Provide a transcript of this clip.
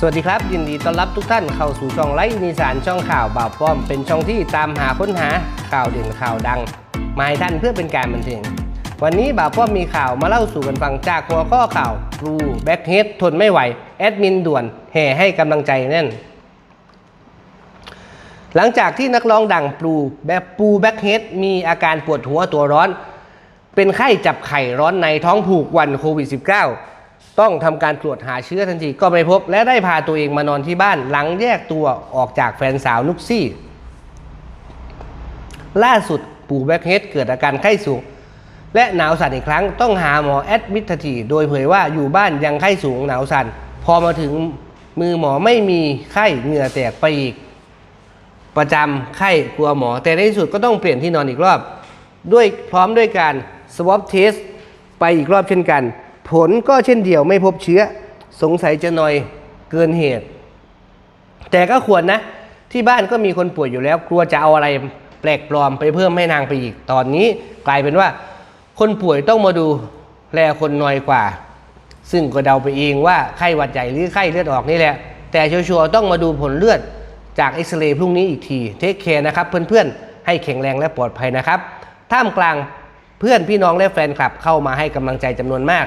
สวัสดีครับ ยินดีต้อนรับทุกท่านเข้าสู่ช่องไลฟ์นิสานช่องข่าวบ่าวป้อม เป็นช่องที่ตามหาค้นหาข่าวเด่นข่าวดัง มาให้ท่านเพื่อเป็นการบันเทิงวันนี้บ่าวป้อมมีข่าวมาเล่าสู่กันฟังจากหัวข้อข่าวรูแบ็คเฮดทนไม่ไหว แอดมินด่วนแห่ให้กำลังใจแน่น หลังจากที่นักร้องดังปูแบบปูแบ็คเฮดมีอาการปวดหัวตัวร้อน เป็นไข้จับไข่ร้อนในท้องผูกวันโควิด -19 ต้องทำการตรวจหาเชื้อทันทีก็ไม่พบ และได้พาตัวเองมานอนที่บ้านหลังแยกตัวออกจากแฟนสาวนุกซี่ ล่าสุดปู่แบ็คเฮดเกิดอาการไข้สูง และหนาวสั่นอีกครั้งต้องหาหมอแอดมิททันทีโดยเผยว่าอยู่บ้านยังไข้สูงหนาวสั่น พอมาถึงมือหมอไม่มีไข้เหงื่อแตกไปอีก ประจำไข้กลัวหมอ แต่ในที่สุดก็ต้องเปลี่ยนที่นอนอีกรอบ ด้วยพร้อมด้วยการ swab test ไปอีกรอบเช่นกัน ผลก็เช่นเดียวไม่พบเชื้อ สงสัยจะหน่อยเกินเหตุ แต่ก็ควรนะ ที่บ้านก็มีคนป่วยอยู่แล้ว กลัวจะเอาอะไรแปลกปลอมไปเพิ่มให้นางไปอีก ตอนนี้กลายเป็นว่า คนป่วยต้องมาดูแลคนน้อยกว่า ซึ่งก็เดาไปเองว่าไข้หวัดใหญ่หรือไข้เลือดออกนี่แหละ แต่ชัวร์ต้องมาดูผลเลือดจากเอ็กซเรย์พรุ่งนี้อีกทีเทคแคร์นะครับ เพื่อนๆ ให้แข็งแรงและปลอดภัยนะครับ ท่ามกลางเพื่อนพี่น้องและแฟนคลับเข้ามาให้กำลังใจจำนวนมาก